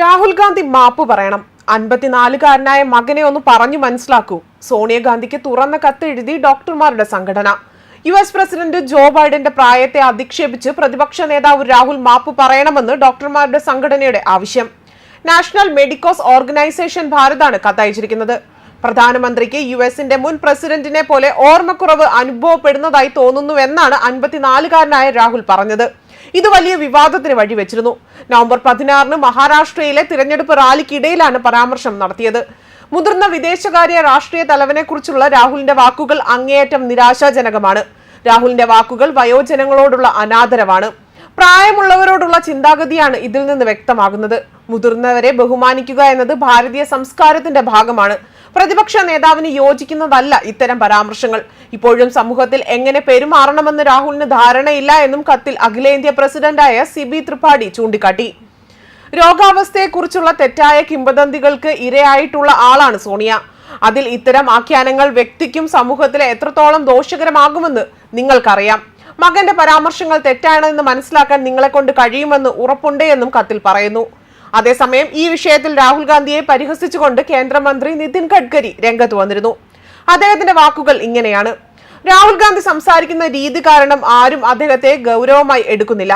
രാഹുൽ ഗാന്ധി മാപ്പ് പറയണം. അൻപത്തിനാലുകാരനായ മകനെ ഒന്ന് പറഞ്ഞു മനസ്സിലാക്കൂ. സോണിയാഗാന്ധിക്ക് തുറന്ന കത്ത് എഴുതി ഡോക്ടർമാരുടെ സംഘടന. യു എസ് പ്രസിഡന്റ് ജോ ബൈഡന്റെ പ്രായത്തെ അധിക്ഷേപിച്ച് പ്രതിപക്ഷ നേതാവ് രാഹുൽ മാപ്പ് പറയണമെന്ന് ഡോക്ടർമാരുടെ സംഘടനയുടെ ആവശ്യം. നാഷണൽ മെഡിക്കോസ് ഓർഗനൈസേഷൻ ഭാരതാണ് കത്തയച്ചിരിക്കുന്നത്. പ്രധാനമന്ത്രിക്ക് യു എസിന്റെ മുൻ പ്രസിഡന്റിനെ പോലെ ഓർമ്മക്കുറവ് അനുഭവപ്പെടുന്നതായി തോന്നുന്നുവെന്നാണ് അൻപത്തിനാലുകാരനായ രാഹുൽ പറഞ്ഞത്. ഇത് വലിയ വിവാദത്തിന് വഴിവെച്ചിരുന്നു. നവംബർ പതിനാറിന് മഹാരാഷ്ട്രയിലെ തിരഞ്ഞെടുപ്പ് റാലിക്കിടയിലാണ് പരാമർശം നടത്തിയത്. മുതിർന്ന വിദേശകാര്യ രാഷ്ട്രീയ തലവനെ കുറിച്ചുള്ള രാഹുലിന്റെ വാക്കുകൾ അങ്ങേയറ്റം നിരാശാജനകമാണ്. രാഹുലിന്റെ വാക്കുകൾ വയോജനങ്ങളോടുള്ള അനാദരവാണ്. പ്രായമുള്ളവരോടുള്ള ചിന്താഗതിയാണ് ഇതിൽ നിന്ന് വ്യക്തമാകുന്നത്. മുതിർന്നവരെ ബഹുമാനിക്കുക എന്നത് ഭാരതീയ സംസ്കാരത്തിന്റെ ഭാഗമാണ്. പ്രതിപക്ഷ നേതാവിന് യോജിക്കുന്നതല്ല ഇത്തരം പരാമർശങ്ങൾ. ഇപ്പോഴും സമൂഹത്തിൽ എങ്ങനെ പെരുമാറണമെന്ന് രാഹുലിന് ധാരണയില്ല എന്നും കത്തിൽ അഖിലേന്ത്യാ പ്രസിഡന്റായ സിബി ത്രിപാഠി ചൂണ്ടിക്കാട്ടി. രോഗാവസ്ഥയെക്കുറിച്ചുള്ള തെറ്റായ കിംവദന്തികൾക്ക് ഇരയായിട്ടുള്ള ആളാണ് സോണിയ. അതിൽ ഇത്തരം ആഖ്യാനങ്ങൾ വ്യക്തിക്കും സമൂഹത്തിലെ എത്രത്തോളം ദോഷകരമാകുമെന്ന് നിങ്ങൾക്കറിയാം. മകന്റെ പരാമർശങ്ങൾ തെറ്റാണെന്ന് മനസ്സിലാക്കാൻ നിങ്ങളെ കൊണ്ട് കഴിയുമെന്ന് ഉറപ്പുണ്ട് എന്നും കത്തിൽ പറയുന്നു. അതേസമയം ഈ വിഷയത്തിൽ രാഹുൽ ഗാന്ധിയെ പരിഹസിച്ചുകൊണ്ട് കേന്ദ്രമന്ത്രി നിതിൻ ഗഡ്കരി രംഗത്ത് വന്നിരുന്നു. അദ്ദേഹത്തിന്റെ വാക്കുകൾ ഇങ്ങനെയാണ്. രാഹുൽ ഗാന്ധി സംസാരിക്കുന്ന രീതി കാരണം ആരും അദ്ദേഹത്തെ ഗൗരവമായി എടുക്കുന്നില്ല.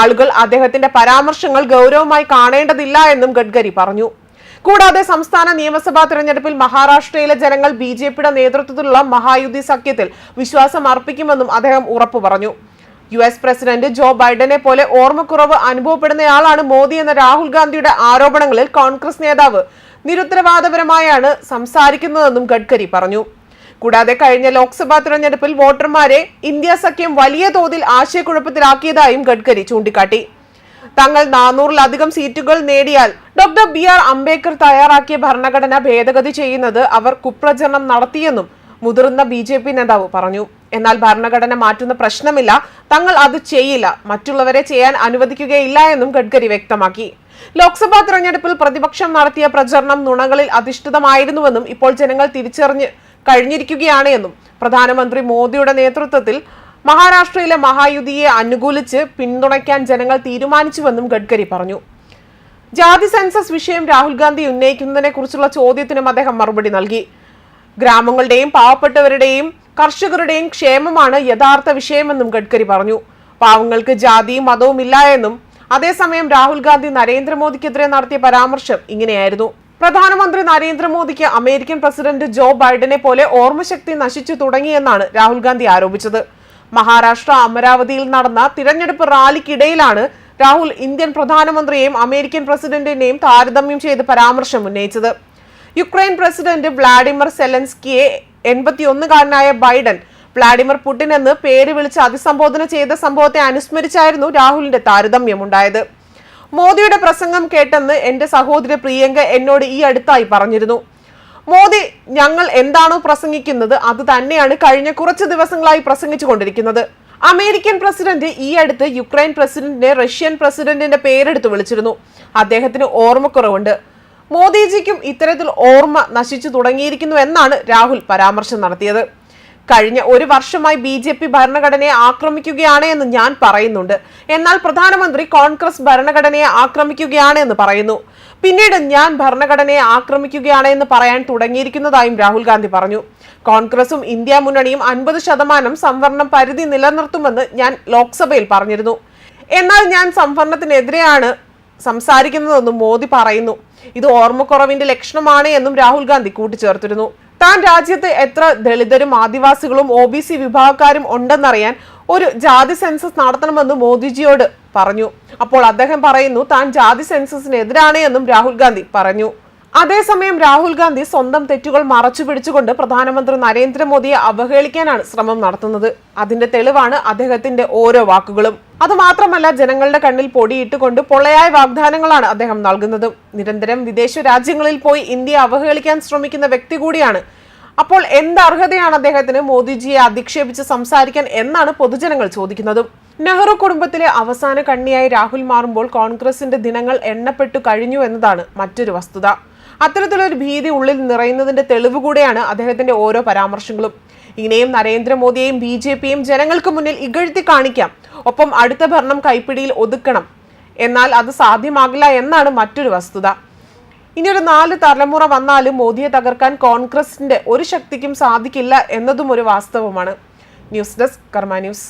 ആളുകൾ അദ്ദേഹത്തിന്റെ പരാമർശങ്ങൾ ഗൗരവമായി കാണേണ്ടതില്ല എന്നും ഗഡ്കരി പറഞ്ഞു. കൂടാതെ സംസ്ഥാന നിയമസഭാ തെരഞ്ഞെടുപ്പിൽ മഹാരാഷ്ട്രയിലെ ജനങ്ങൾ ബി ജെ പിയുടെ നേതൃത്വത്തിലുള്ള മഹായുതി സഖ്യത്തിൽ വിശ്വാസം അർപ്പിക്കുമെന്നും അദ്ദേഹം ഉറപ്പു പറഞ്ഞു യു എസ് പ്രസിഡന്റ് ജോ ബൈഡനെ പോലെ ഓർമ്മക്കുറവ് അനുഭവപ്പെടുന്നയാളാണ് മോദി എന്ന രാഹുൽ ഗാന്ധിയുടെ ആരോപണങ്ങളിൽ കോൺഗ്രസ് നേതാവ് നിരുത്തരവാദപരമായാണ് സംസാരിക്കുന്നതെന്നും ഗഡ്കരി പറഞ്ഞു. കൂടാതെ കഴിഞ്ഞ ലോക്സഭാ തെരഞ്ഞെടുപ്പിൽ വോട്ടർമാരെ ഇന്ത്യ സഖ്യം വലിയ തോതിൽ ആശയക്കുഴപ്പത്തിലാക്കിയതായും ഗഡ്കരി ചൂണ്ടിക്കാട്ടി. തങ്ങൾ നാനൂറിലധികം സീറ്റുകൾ നേടിയാൽ ഡോക്ടർ ബി ആർ അംബേദ്കർ തയ്യാറാക്കിയ ഭരണഘടന ഭേദഗതി ചെയ്യുന്നത് അവർ കുപ്രചരണം നടത്തിയെന്നും മുതിർന്ന ബി നേതാവ് പറഞ്ഞു. എന്നാൽ ഭരണഘടന മാറ്റുന്ന പ്രശ്നമില്ല. തങ്ങൾ അത് ചെയ്യില്ല. മറ്റുള്ളവരെ ചെയ്യാൻ അനുവദിക്കുകയില്ല എന്നും ഗഡ്കരി വ്യക്തമാക്കി. ലോക്സഭാ തെരഞ്ഞെടുപ്പിൽ പ്രതിപക്ഷം നടത്തിയ പ്രചരണം നുണകളിൽ അധിഷ്ഠിതമായിരുന്നുവെന്നും ഇപ്പോൾ ജനങ്ങൾ തിരിച്ചറിഞ്ഞ് കഴിഞ്ഞിരിക്കുകയാണ് എന്നും പ്രധാനമന്ത്രി മോദിയുടെ നേതൃത്വത്തിൽ മഹാരാഷ്ട്രയിലെ മഹായുതിയെ അനുകൂലിച്ച് പിന്തുണയ്ക്കാൻ ജനങ്ങൾ തീരുമാനിച്ചുവെന്നും ഗഡ്കരി പറഞ്ഞു. ജാതി സെൻസസ് വിഷയം രാഹുൽ ഗാന്ധി ഉന്നയിക്കുന്നതിനെ കുറിച്ചുള്ള ചോദ്യത്തിനും അദ്ദേഹം മറുപടി നൽകി. ഗ്രാമങ്ങളുടെയും പാവപ്പെട്ടവരുടെയും കർഷകരുടെയും ക്ഷേമമാണ് യഥാർത്ഥ വിഷയമെന്നും ഗഡ്കരി പറഞ്ഞു. പാവങ്ങൾക്ക് ജാതിയും മതവും ഇല്ല എന്നും അതേസമയം രാഹുൽ ഗാന്ധി നരേന്ദ്രമോദിക്കെതിരെ നടത്തിയ പരാമർശം ഇങ്ങനെയായിരുന്നു. പ്രധാനമന്ത്രി നരേന്ദ്രമോദിക്ക് അമേരിക്കൻ പ്രസിഡന്റ് ജോ ബൈഡനെ പോലെ ഓർമ്മശക്തി നശിച്ചു തുടങ്ങിയെന്നാണ് രാഹുൽ ഗാന്ധി ആരോപിച്ചത്. മഹാരാഷ്ട്ര അമരാവതിയിൽ നടന്ന തിരഞ്ഞെടുപ്പ് റാലിക്കിടയിലാണ് രാഹുൽ ഇന്ത്യൻ പ്രധാനമന്ത്രിയെയും അമേരിക്കൻ പ്രസിഡന്റിനെയും താരതമ്യം ചെയ്ത് പരാമർശം ഉന്നയിച്ചത്. യുക്രൈൻ പ്രസിഡന്റ് വ്ളാഡിമിർ സെലൻസ്കിയെ എൺപത്തിയൊന്നുകാരനായ ബൈഡൻ വ്ളാഡിമിർ പുടിൻ എന്ന് പേര് വിളിച്ച് അഭിസംബോധന ചെയ്ത സംഭവത്തെ അനുസ്മരിച്ചായിരുന്നു രാഹുലിന്റെ താരതമ്യമുണ്ടായത്. മോദിയുടെ പ്രസംഗം കേട്ടെന്ന് എന്റെ സഹോദരി പ്രിയങ്ക എന്നോട് ഈ അടുത്തായി പറഞ്ഞിരുന്നു. മോദി ഞങ്ങൾ എന്താണോ പ്രസംഗിക്കുന്നത് അത് തന്നെയാണ് കഴിഞ്ഞ കുറച്ച് ദിവസങ്ങളായി പ്രസംഗിച്ചു കൊണ്ടിരിക്കുന്നത്. അമേരിക്കൻ പ്രസിഡന്റ് ഈ അടുത്ത് യുക്രൈൻ പ്രസിഡന്റിനെ റഷ്യൻ പ്രസിഡന്റിന്റെ പേരെടുത്ത് വിളിച്ചിരുന്നു. അദ്ദേഹത്തിന് ഓർമ്മക്കുറവുണ്ട്. മോദിജിക്കും ഇത്തരത്തിൽ ഓർമ്മ നശിച്ചു തുടങ്ങിയിരിക്കുന്നു എന്നാണ് രാഹുൽ പരാമർശം നടത്തിയത്. കഴിഞ്ഞ ഒരു വർഷമായി ബി ജെ പി ഭരണഘടനയെ ആക്രമിക്കുകയാണ് എന്ന് ഞാൻ പറയുന്നുണ്ട്. എന്നാൽ പ്രധാനമന്ത്രി കോൺഗ്രസ് ഭരണഘടനയെ ആക്രമിക്കുകയാണ് എന്ന് പറയുന്നു. പിന്നീട് ഞാൻ ഭരണഘടനയെ ആക്രമിക്കുകയാണ് എന്ന് പറയാൻ തുടങ്ങിയിരിക്കുന്നതായും രാഹുൽ ഗാന്ധി പറഞ്ഞു. കോൺഗ്രസും ഇന്ത്യ മുന്നണിയും അൻപത് ശതമാനം സംവരണം പരിധി നിലനിർത്തുമെന്ന് ഞാൻ ലോക്സഭയിൽ പറഞ്ഞിരുന്നു. എന്നാൽ ഞാൻ സംവരണത്തിനെതിരെയാണ് സംസാരിക്കുന്നതെന്നും മോദി പറയുന്നു. ഇത് ഓർമ്മക്കുറവിന്റെ ലക്ഷണമാണ് എന്നും രാഹുൽ ഗാന്ധി കൂട്ടിച്ചേർത്തിരുന്നു. താൻ രാജ്യത്ത് എത്ര ദളിതരും ആദിവാസികളും ഒ ബി സി വിഭാഗക്കാരും ഉണ്ടെന്നറിയാൻ ഒരു ജാതി സെൻസസ് നടത്തണമെന്നും മോദിജിയോട് പറഞ്ഞു. അപ്പോൾ അദ്ദേഹം പറയുന്നു താൻ ജാതി സെൻസസിനെതിരാണ് എന്നും രാഹുൽ ഗാന്ധി പറഞ്ഞു. അതേസമയം രാഹുൽ ഗാന്ധി സ്വന്തം തെറ്റുകൾ മറച്ചു പിടിച്ചുകൊണ്ട് പ്രധാനമന്ത്രി നരേന്ദ്രമോദിയെ അവഹേളിക്കാനാണ് ശ്രമം നടത്തുന്നത്. അതിന്റെ തെളിവാണ് അദ്ദേഹത്തിന്റെ ഓരോ വാക്കുകളും. അതുമാത്രമല്ല ജനങ്ങളുടെ കണ്ണിൽ പൊടിയിട്ടുകൊണ്ട് പൊള്ളയായ വാഗ്ദാനങ്ങളാണ് അദ്ദേഹം നൽകുന്നത്. നിരന്തരം വിദേശ രാജ്യങ്ങളിൽ പോയി ഇന്ത്യയെ അവഹേളിക്കാൻ ശ്രമിക്കുന്ന വ്യക്തി കൂടിയാണ്. അപ്പോൾ എന്ത് അർഹതയാണ് അദ്ദേഹത്തിന് മോദിജിയെ അധിക്ഷേപിച്ച് സംസാരിക്കാൻ എന്നാണ് പൊതുജനങ്ങൾ ചോദിക്കുന്നതും. നെഹ്റു കുടുംബത്തിലെ അവസാന കണ്ണിയായി രാഹുൽ മാറുമ്പോൾ കോൺഗ്രസിന്റെ ദിനങ്ങൾ എണ്ണപ്പെട്ടു കഴിഞ്ഞു എന്നതാണ് മറ്റൊരു വസ്തുത. അത്തരത്തിലൊരു ഭീതി ഉള്ളിൽ നിറയുന്നതിന്റെ തെളിവ് കൂടെയാണ് അദ്ദേഹത്തിന്റെ ഓരോ പരാമർശങ്ങളും. ഇങ്ങനെയും നരേന്ദ്രമോദിയെയും ബി ജെ പിയും ജനങ്ങൾക്ക് മുന്നിൽ ഇകഴ്ത്തി കാണിക്കാം. ഒപ്പം അടുത്ത ഭരണം കൈപ്പിടിയിൽ ഒതുക്കണം. എന്നാൽ അത് സാധ്യമാകില്ല എന്നാണ് മറ്റൊരു വസ്തുത. ഇനി ഒരു നാല് തലമുറ വന്നാലും മോദിയെ തകർക്കാൻ കോൺഗ്രസിന്റെ ഒരു ശക്തിക്കും സാധിക്കില്ല എന്നതും ഒരു വാസ്തവമാണ്. News desk Karma news.